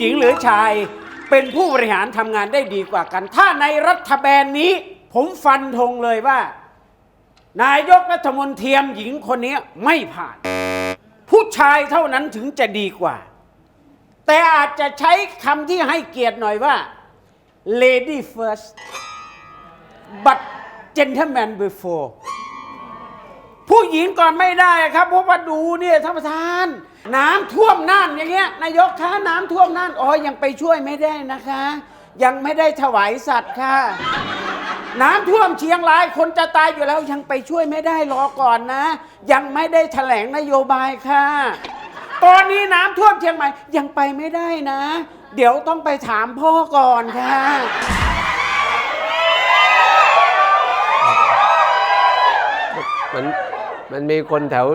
หญิงหรือชายเป็นผู้บริหารทำงานได้ดีกว่ากัน ถ้าในรัฐบาลนี้ ผมฟันธงเลยว่า นายกรัฐมนตรีหญิงคนนี้ไม่ผ่าน ผู้ชายเท่านั้นถึงจะดีกว่า แต่อาจจะใช้คำที่ให้เกียรติหน่อยว่า lady first but gentleman before หญิงก่อนไม่ได้ครับเพราะว่าดูเนี่ยท่านประธาน น้ำท่วมน่านอย่างเงี้ยนายกคะน้ำท่วมน่านอ๋อยังไปช่วยไม่ได้นะคะ ยังไม่ได้ถวายสัตว์ค่ะ น้ำท่วมเชียงรายคนจะตายอยู่แล้วยังไปช่วยไม่ได้รอก่อนนะ ยังไม่ได้แถลงนโยบายค่ะ ตอนนี้น้ำท่วมเชียงใหม่ยังไปไม่ได้นะ เดี๋ยวต้องไปถามพ่อก่อนค่ะ มันมีคนแถว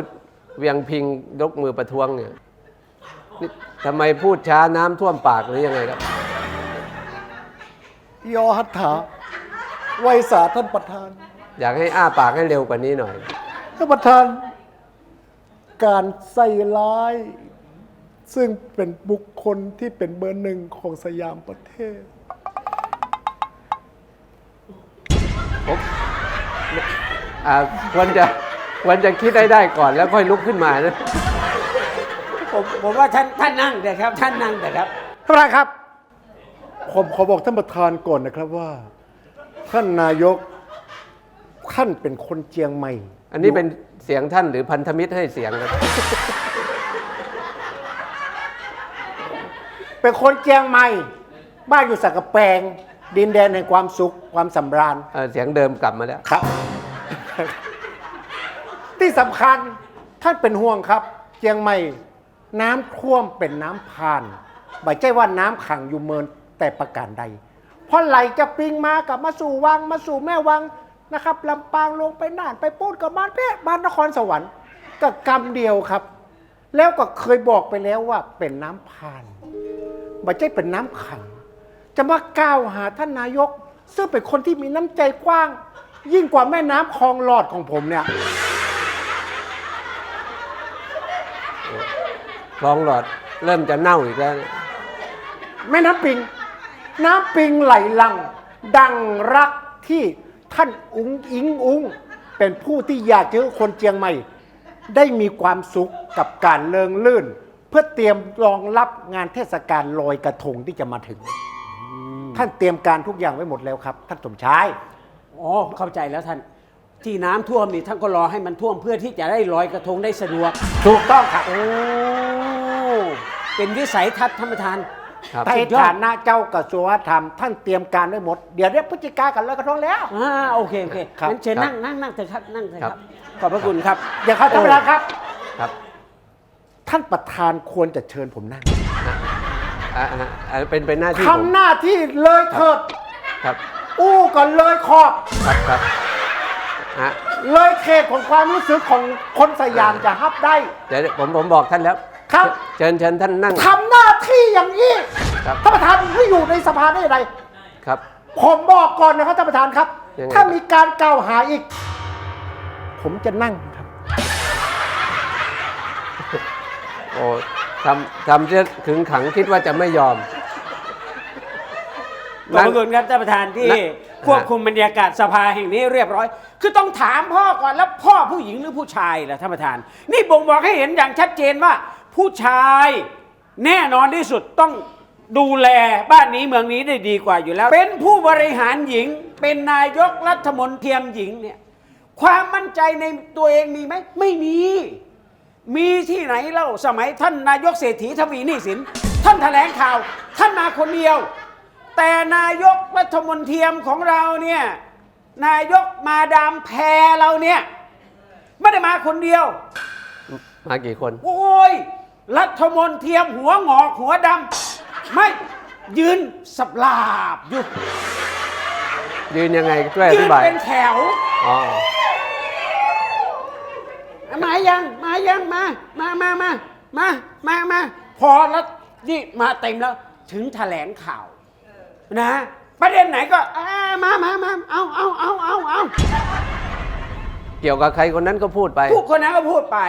เวียงพิงยกมือประท้วงเนี่ยนี่ทำไมพูดช้าน้ำท่วมปากหรือยังไงครับยอหัตถาไวสาท่านประธาน อยากให้อ้าปากให้เร็วกว่านี้หน่อยท่านประธาน การใส่ร้าย ซึ่งเป็นบุคคลที่เป็นเบอร์หนึ่งของสยามประเทศอ่าควรจะ ควรจะคิดได้ได้ก่อนแล้วค่อยลุกขึ้นมานะผมผมว่าท่านท่านนั่งเถอะครับ ท่านนั่งเถอะครับท่านประธานครับ ผมขอบอกท่านประธานก่อนนะครับว่า ท่านนายกท่านเป็นคนเจียงใหม่ อันนี้เป็นเสียงท่านหรือพันธมิตรให้เสียงครับเป็นคนเจียงใหม่ บ้านอยู่สักกะแปง ดินแดนแห่งความสุขความสำราญเอ่อเสียงเดิมกลับมาแล้ว ครับ ที่สำคัญท่านเป็นห่วงครับเจียงใหม่น้ำท่วมเป็นน้ำผ่านไม่ใช่ว่าน้ำขังอยู่เมินแต่ประการใด เพราะไหลจะปิงมากับมาสู่วังมาสู่แม่วังนะครับลำปางลงไปน่านไปปูดกับบ้านเพชรบ้านนครสวรรค์ก็กรรมเดียวครับ แล้วก็เคยบอกไปแล้วว่าเป็นน้ำผ่าน ไม่ใช่เป็นน้ำขัง จะมากล่าวหาท่านนายก ซึ่งเป็นคนที่มีน้ำใจกว้าง ยิ่งกว่าแม่น้ำคลองหลอดของผมเนี่ย คลองหลอดเริ่มจะเน่าอีกแล้วเนี่ยแม่น้ำปิง น้ำปิงไหลหลัง ดังรักที่ท่านอุงอิงอุงเป็นผู้ที่อยากเจอคนเจียงใหม่ ได้มีความสุขกับการเลิงลื่น เพื่อเตรียมรองรับงานเทศกาลลอยกระทงที่จะมาถึง ท่านเตรียมการทุกอย่างไว้หมดแล้วครับ ท่านสมชายอ๋อเข้าใจแล้วท่านที่น้ำท่วมนี่ท่านก็รอให้มันท่วมเพื่อที่จะได้ลอยกระทงได้สะดวก ถูกต้องครับโอ้ เป็นวิสัยทัศน์ท่านประธาน ครับ ในสุดยอด ฐานะเจ้ากระทรวงวัฒนธรรมท่านเตรียมการไว้หมด เดี๋ยวเรียกพฤศจิกากันลอยกระทงแล้ว อ่าโอเคโอเคครับ งั้นเชิญครับนั่งนั่งนั่งเถอะครับนั่งเถอะคครัรับ บ ขอบพระคุณครับ เดี๋ยวครับท่านประธานครับ ครับท่านประธานควรจะเชิญผมนั่งอะอะอะเป็นเป็นหน้าที่ผมทำหน้าที่เลยเถิด ครับอู้ก่อนเลยขอบ ครับครับฮะเลยเขตของความรู้สึกของคนสยามจะฮับได้ เดี๋ยวผมผมบอกท่านแล้ว ครับ เชิญเชิญท่านนั่ง ทำหน้าที่อย่างนี้ครับ ท่านประธานไม่อยู่ในสภาได้ยังไงครับ ผมบอกก่อนนะครับท่านประธานครับ ยังไง ถ้ามีการกล่าวหาอีก ผมจะนั่งครับ โอ้ทำทำเสียถึงขังคิดว่าจะไม่ยอม ขอบพระคุณครับท่านประธานที่นั่งควบคุมบรรยากาศสภาแห่งนี้เรียบร้อย คือต้องถามพ่อก่อนแล้วพ่อผู้หญิงหรือผู้ชายล่ะท่านประธาน นี่บ่งบอกให้เห็นอย่างชัดเจนว่า ผู้ชายแน่นอนที่สุดต้องดูแลบ้านนี้เมืองนี้ได้ดีกว่าอยู่แล้ว เป็นผู้บริหารหญิง เป็นนายกรัฐมนตรีหญิงเนี่ยความมั่นใจในตัวเองมีไหมไม่มี มีที่ไหนเล่าสมัยท่านนายกเศรษฐีทวีนิสิน ท่านแถลงข่าว ท่านมาคนเดียว แต่นายกรัฐมนตรีของเราเนี่ยนายกมาดามแพรเราเนี่ยไม่ได้มาคนเดียว มากี่คน โอ้ย รัฐมนตรีหัวงอกหัวดำไม่ยืนสับลาบอยู่ยืนยังไงช่วยอยืธินบายเป็นแถว อ๋อมายังมายังมา มามามามามามาพอแล้วนี่มาเต็มแล้วถึงแถลงข่าวนะ ประเด็นไหนก็อ่ามามามาเอาเอาเอาเอาเอาเกี่ยวกับใครคนนั้นก็พูดไป ผู้คนนั้นก็พูดไป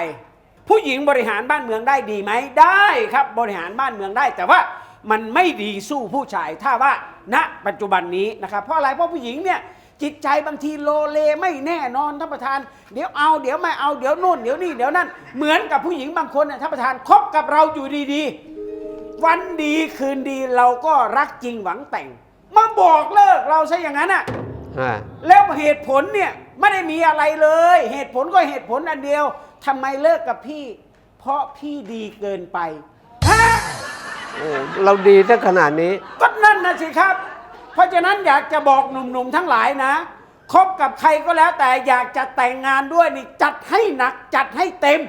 ผู้หญิงบริหารบ้านเมืองได้ดีไหมได้ครับบริหารบ้านเมืองได้ แต่ว่ามันไม่ดีสู้ผู้ชายถ้าว่าณปัจจุบันนี้นะครับเพราะอะไรเพราะผู้หญิงเนี่ยจิตใจบางทีโลเลไม่แน่นอนท่านประธาน เดี๋ยวเอาเดี๋ยวไม่เอาเดี๋ยวนู่นเดี๋ยวนี่เดี๋ยวนั่นเหมือนกับผู้หญิงบางคนน่ะท่านประธานคบกับเราอยู่ดีๆ วันดีคืนดีเราก็รักจริงหวังแต่ง มาบอกเลิกเราซะอย่างนั้นอะอ่าแล้วเหตุผลเนี่ยไม่ได้มีอะไรเลย เหตุผลก็เหตุผลอันเดียว ทำไมเลิกกับพี่ เพราะพี่ดีเกินไปฮะโอ้เราดีสักขนาดนี้ ก็นั่นนะสิครับ เพราะฉะนั้นอยากจะบอกหนุ่มๆทั้งหลายนะคบกับใครก็แล้วแต่อยากจะแต่งงานด้วยนี่จัดให้หนักจัดให้เต็ม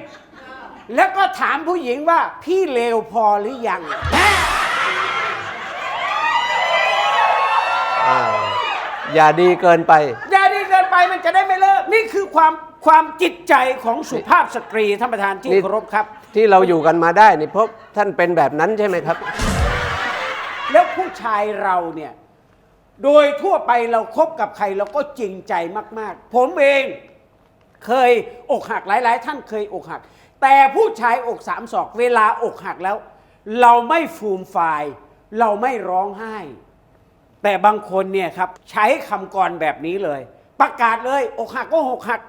แล้วก็ถามผู้หญิงว่าพี่เลวพอหรือยังฮะอ่าอย่าดีเกินไป อย่าดีเกินไปมันจะได้ไม่เลิก นี่คือความ ความจิตใจของสุภาพสตรีท่านประธานที่นี่ เคารพครับ ที่เราอยู่กันมาได้นี่เพราะท่านเป็นแบบนั้นใช่ไหมครับ แล้วผู้ชายเราเนี่ย โดยทั่วไปเราคบกับใครเราก็จริงใจมาก ๆ ผมเองเคยอกหักหลาย ๆ ท่านเคยอกหัก แต่ผู้ชายอกสามศอกเวลาอกหักแล้ว เราไม่ฟูมฟาย เราไม่ร้องไห้ แต่บางคนเนี่ยครับใช้คำกรแบบนี้เลย ประกาศเลยอกหักก็อกหัก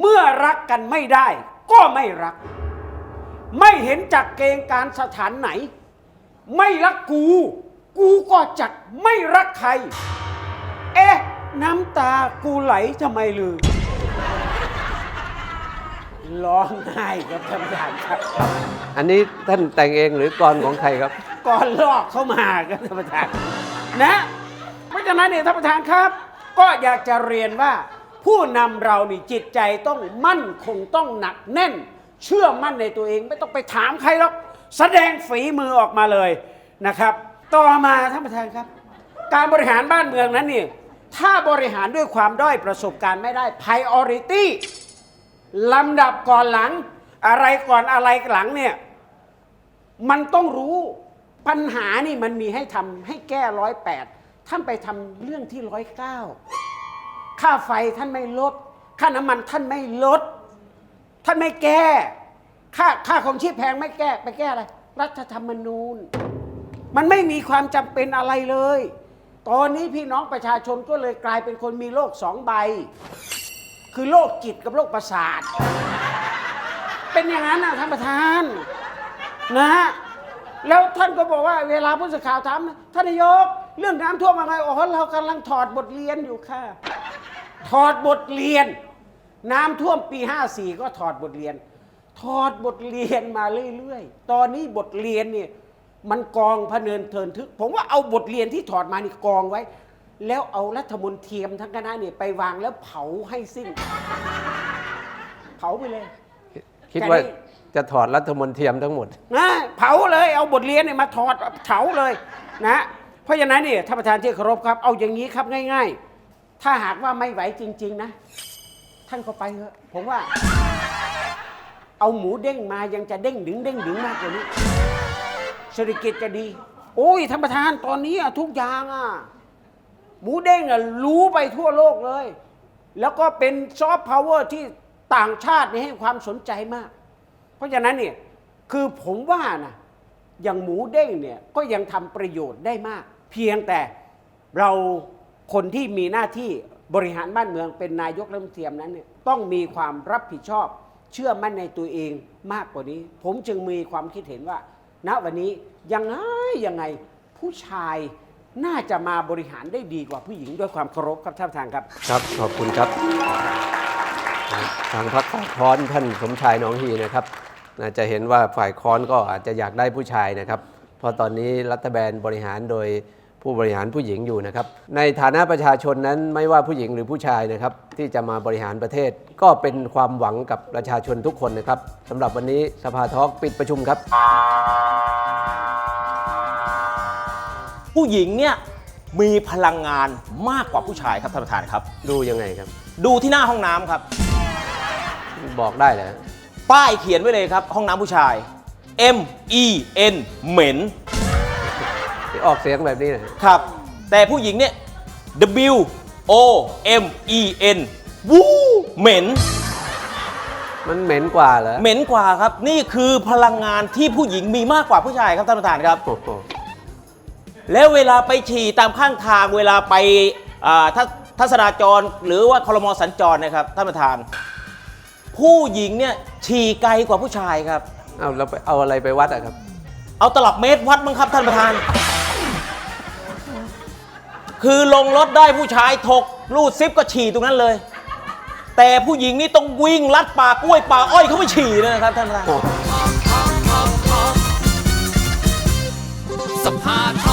เมื่อรักกันไม่ได้ ก็ไม่รัก ไม่เห็นจักเกณฑ์การสถานไหน ไม่รักกู กูก็จักไม่รักใคร เอ๊ะ น้ำตากูไหลทำไมลือร้องไห้กับท่านประธานครับอันนี้ท่านแต่งเองหรือกรของใครครับ ก่อนลอกเข้ามาครับท่านประธานนะ เพราะฉะนั้นเนี่ยท่านประธานครับ ก็อยากจะเรียนว่า ผู้นำเรานี่จิตใจต้องมั่นคงต้องหนักแน่น เชื่อมั่นในตัวเองไม่ต้องไปถามใครหรอกแสดงฝีมือออกมาเลยนะครับ ต่อมาท่านประธานครับ การบริหารบ้านเมืองนั้นนี่ถ้าบริหารด้วยความด้อยประสบการณ์ไม่ได้ priority ลำดับก่อนหลัง อะไรก่อนอะไรหลังเนี่ยมันต้องรู้ปัญหานี่มันมีให้ทำให้แก้ร้อยแปดท่านไปทำเรื่องที่ร้อยเก้า ค่าไฟท่านไม่ลด ค่าน้ำมันท่านไม่ลด ท่านไม่แก้ ค่าค่าของชีพแพงไม่แก้ ไปแก้อะไร รัฐธรรมนูญ มันไม่มีความจำเป็นอะไรเลย ตอนนี้พี่น้องประชาชนก็เลยกลายเป็นคนมีโรคสองใบ คือโรคจิตกับโรคประสาท เป็นอย่างนั้นนะท่านประธาน นะฮะแล้วท่านก็บอกว่าเวลาผู้สื่อข่าวถามท่านนายก เรื่องน้ำท่วมอะไรอ๋อเรากำลังถอดบทเรียนอยู่ค่ะ ถอดบทเรียน น้ำท่วมปี 54 ก็ถอดบทเรียน ถอดบทเรียนมาเรื่อยๆ ตอนนี้บทเรียนเนี่ยมันกองพะเนินเทินทึก ผมว่าเอาบทเรียนที่ถอดมานี่กองไว้ แล้วเอารัฐมนตรีทั้งคณะเนี่ยไปวางแล้วเผาให้สิ้น เผาไปเลย คิดว่าจะได้จะถอดรัฐมนตรีทั้งหมด นะเผาเลยเอาบทเรียนเนี่ยมาถอดเผาเลยนะ เพราะฉะนั้นเนี่ยท่านประธานที่เคารพครับ เอาอย่างนี้ครับง่าย ๆ ถ้าหากว่าไม่ไหวจริง ๆ นะ ท่านก็ไปเถอะผมว่า เอาหมูเด้งมายังจะเด้งดึงเด้งดึงมากกว่านี้เศรษฐกิจจะดี โอ้ยท่านประธานตอนนี้อะทุกอย่างอะหมูเด้งอะรู้ไปทั่วโลกเลย แล้วก็เป็นซอฟต์พาวเวอร์ที่ต่างชาตินี่ให้ความสนใจมาก เพราะฉะนั้นเนี่ยคือผมว่านะอย่างหมูเด้งเนี่ยก็ยังทำประโยชน์ได้มาก เพียงแต่เรา คนที่มีหน้าที่บริหารบ้านเมืองเป็นนายกรัฐมนตรีนั้นเนี่ยต้องมีความรับผิดชอบเชื่อมั่นในตัวเองมากกว่านี้ ผมจึงมีความคิดเห็นว่า ณวันนี้ยังไงยังไงผู้ชายน่าจะมาบริหารได้ดีกว่าผู้หญิงด้วยความเคารพครับท่านประธานครับ ครับ ขอบคุณครับ ทางพรรคฝ่ายค้อนท่านสมชายหนองฮีนะครับน่าจะเห็นว่าฝ่ายค้อนก็อาจจะอยากได้ผู้ชายนะครับ เพราะตอนนี้รัฐบาลบริหารโดย ผู้บริหารผู้หญิงอยู่นะครับ ในฐานะประชาชนนั้นไม่ว่าผู้หญิงหรือผู้ชายนะครับ ที่จะมาบริหารประเทศ ก็เป็นความหวังกับประชาชนทุกคนนะครับสำหรับวันนี้สภาทอล์กปิดประชุมครับ ผู้หญิงเนี่ยมีพลังงานมากกว่าผู้ชายครับท่านประธานครับ ดูยังไงครับ ดูที่หน้าห้องน้ำครับ บอกได้เหรอป้ายเขียนไว้เลยครับ ห้องน้ำผู้ชาย M E N เหม็นที่ ออกเสียงแบบนี้นะ ครับ แต่ผู้หญิงเนี่ย W O M E N วู้เหม็น มันเหม็นกว่าเหรอเหม็นกว่าครับ นี่คือพลังงานที่ผู้หญิงมีมากกว่าผู้ชายครับท่านประธานครับ โอ้โหแล้วเวลาไปฉี่ตามข้างทางเวลาไปอ่าทัศทัศนาจรหรือว่าคลมสัญจรนะครับท่านประธาน ผู้หญิงเนี่ยฉี่ไกลกว่าผู้ชายครับ เอาเราไปเอาอะไรไปวัดอะครับ เอาตลับเมตรวัดมั้งครับท่านประธาน คือลงรถได้ผู้ชายถกรูดซิปก็ฉี่ตรงนั้นเลย แต่ผู้หญิงนี่ต้องวิ่งลัดป่ากล้วยป่าอ้อยเขาไม่ฉี่เลยนะครับท่านประธาน สภาท